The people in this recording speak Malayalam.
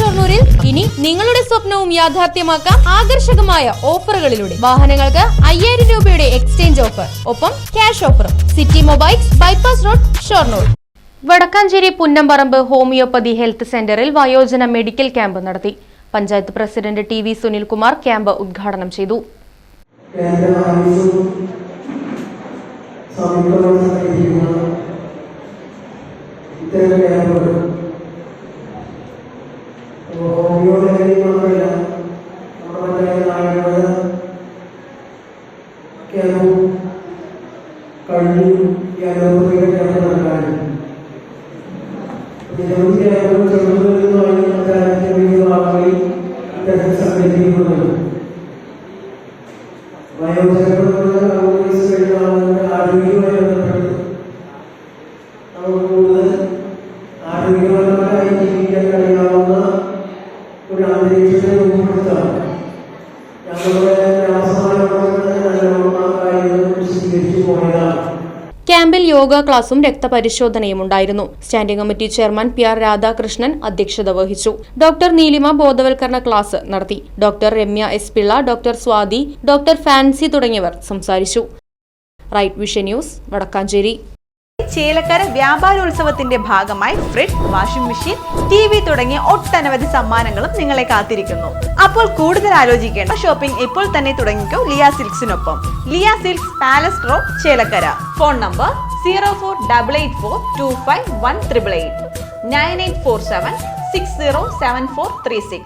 ഷൊർണൂരിൽ ഇനി നിങ്ങളുടെ സ്വപ്നവും യാഥാർത്ഥ്യമാക്കാം ആകർഷകമായ ഓഫറുകളിലൂടെ. വാഹനങ്ങൾക്ക് അയ്യായിരം രൂപയുടെ എക്സ്ചേഞ്ച് ഓഫർ ഒപ്പം ക്യാഷ് ഓഫറും. City mobiles bypass road Shoranur. Vadakkanchery Punnamparambu homoeopathy health സെന്ററിൽ വയോജന മെഡിക്കൽ ക്യാമ്പ് നടത്തി. Panchayat president T V Sunilkumar camp ഉദ്ഘാടനം ചെയ്തു. ഇത്തരം ക്യാമ്പുകൾ ഹോമിയോ ലഹരി മാത്രമല്ല നമ്മുടെ പഞ്ചായത്ത് നാടുകൾ ക്യാമ്പും കഴിഞ്ഞു ഈ അലോപ്പതിയുടെ ക്യാമ്പ് നടക്കാറുണ്ട് നിരവധി ക്യാമ്പുകൾ ചെറുതുമായി പഞ്ചായത്തിന്റെ വിവിധ ഭാഗങ്ങളിൽ ഇത്തരത്തിൽ സംഘടിപ്പിക്കുന്നുണ്ട് വയോജനങ്ങളുടെ അറുപത് കഴിഞ്ഞ ആളുകളുടെ ആരോഗ്യവുമായി ബന്ധപ്പെട്ട് നമുക്ക് കൂടുതൽ ആരോഗ്യപരമായി ജീവിക്കാൻ കഴിയാവുന്ന യോഗ ക്ലാസും രക്തപരിശോധനയും ഉണ്ടായിരുന്നു. Standing committee chairman P R Radhakrishnan അധ്യക്ഷത വഹിച്ചു. ഡോക്ടർ നീലിമ ബോധവൽക്കരണ ക്ലാസ് നടത്തി. Doctor Ramya S Pillai doctor Swathi doctor Fancy തുടങ്ങിയവർ സംസാരിച്ചു. Right vision news Vadakkanchery. Chelakkara വ്യാപാരോത്സവത്തിന്റെ ഭാഗമായി fridge washing machine T V തുടങ്ങിയ ഒട്ടനവധി സമ്മാനങ്ങളും നിങ്ങളെ കാത്തിരിക്കുന്നു. അപ്പോൾ കൂടുതൽ ആലോചിക്കേണ്ട ഷോപ്പിംഗ് ഇപ്പോൾ തന്നെ തുടങ്ങിക്കോ Liya സിൽക്സിനൊപ്പം. Liya silks palace road Chelakkara. Phone number zero four double eight four two five one triple eight nine eight four seven six zero seven four three six